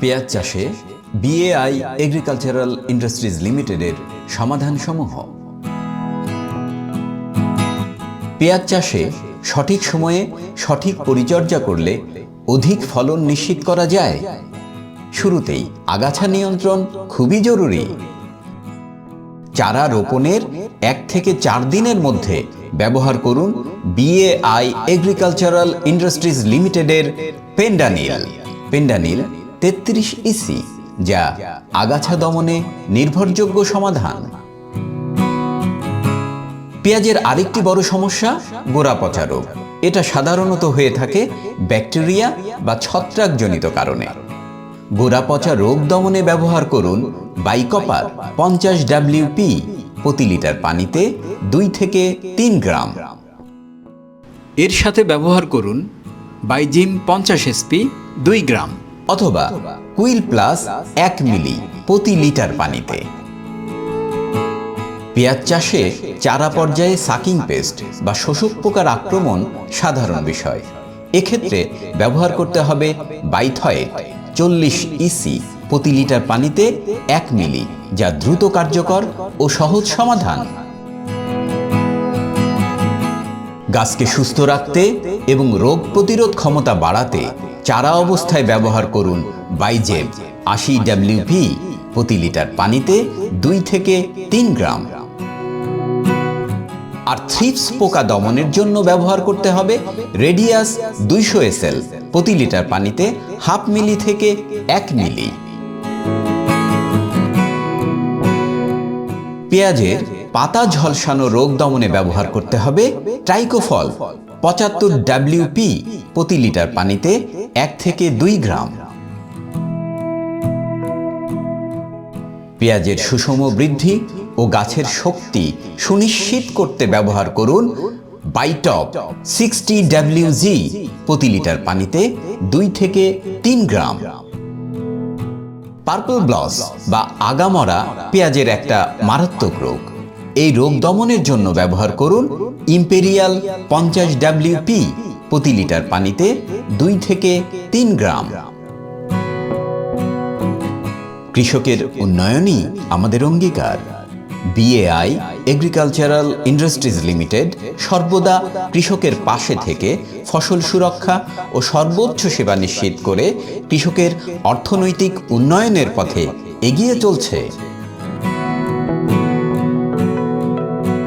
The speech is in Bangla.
পেঁয়াজ চাষে বিএআই এগ্রিকালচারাল ইন্ডাস্ট্রিজ লিমিটেডের সমাধান সমূহ পেঁয়াজ চাষে সঠিক সময়ে সঠিক পরিচর্যা করলে অধিক ফলন নিশ্চিত করা যায়। শুরুতেই আগাছা নিয়ন্ত্রণ খুবই জরুরি। চারা রোপণের এক থেকে চার দিনের মধ্যে ব্যবহার করুন বিএআই এগ্রিকালচারাল ইন্ডাস্ট্রিজ লিমিটেডের পেন্ডানিল। পেন্ডানিল তেত্রিশ ইসি যা আগাছা দমনে নির্ভরযোগ্য সমাধান। পেঁয়াজের আরেকটি বড় সমস্যা গোড়া পচা রোগ। এটা সাধারণত হয়ে থাকে ব্যাকটেরিয়া বা ছত্রাকজনিত কারণে। গোড়া পচা রোগ দমনে ব্যবহার করুন বাইকপার পঞ্চাশ ডাব্লিউপি প্রতি লিটার পানিতে দুই থেকে তিন গ্রাম। এর সাথে ব্যবহার করুন বাইজিম পঞ্চাশ এসপি দুই গ্রাম। অথবা কুইল প্লাস এক মিলি প্রতি লিটার পানিতে। পেঁয়াজ চাষে চারা পর্যায়ে সাকিং পেস্ট বা শোষক পোকার আক্রমণ সাধারণ বিষয়। এক্ষেত্রে ব্যবহার করতে হবে বাইথয়েট চল্লিশ ইসি প্রতি লিটার পানিতে এক মিলি যা দ্রুত কার্যকর ও সহজ সমাধান। গাছকে সুস্থ রাখতে এবং রোগ প্রতিরোধ ক্ষমতা বাড়াতে চারা অবস্থায় ব্যবহার করুন বাইজেব আশি ডাব্লিউপি প্রতি লিটার পানিতে দুই থেকে তিন গ্রাম। আর থ্রিপস পোকা দমনের জন্য ব্যবহার করতে হবে রেডিয়াস দুইশো এসএল প্রতি লিটার পানিতে হাফ মিলি থেকে এক মিলি। পেঁয়াজের পাতা ঝলসানো রোগ দমনে ব্যবহার করতে হবে ট্রাইকোফল, পঁচাত্তর ডাব্লিউপি প্রতি লিটার পানিতে এক থেকে দুই গ্রাম। পেঁয়াজের সুষম বৃদ্ধি ও গাছের শক্তি সুনিশ্চিত করতে ব্যবহার করুন বাইটপ সিক্সটি ডাব্লিউজি প্রতি লিটার পানিতে দুই থেকে তিন গ্রাম। পার্পল ব্লস বা আগামরা পেঁয়াজের একটা মারাত্মক রোগ। এই রোগ দমনের জন্য ব্যবহার করুন ইম্পেরিয়াল পঞ্চাশ ডাব্লিউপি প্রতি লিটার পানিতে দুই থেকে তিন গ্রাম। কৃষকের উন্নয়নই আমাদের অঙ্গীকার। বিএআই এগ্রিকালচারাল ইন্ডাস্ট্রিজ লিমিটেড সর্বদা কৃষকের পাশে থেকে ফসল সুরক্ষা ও সর্বোচ্চ সেবা নিশ্চিত করে কৃষকের অর্থনৈতিক উন্নয়নের পথে এগিয়ে চলছে।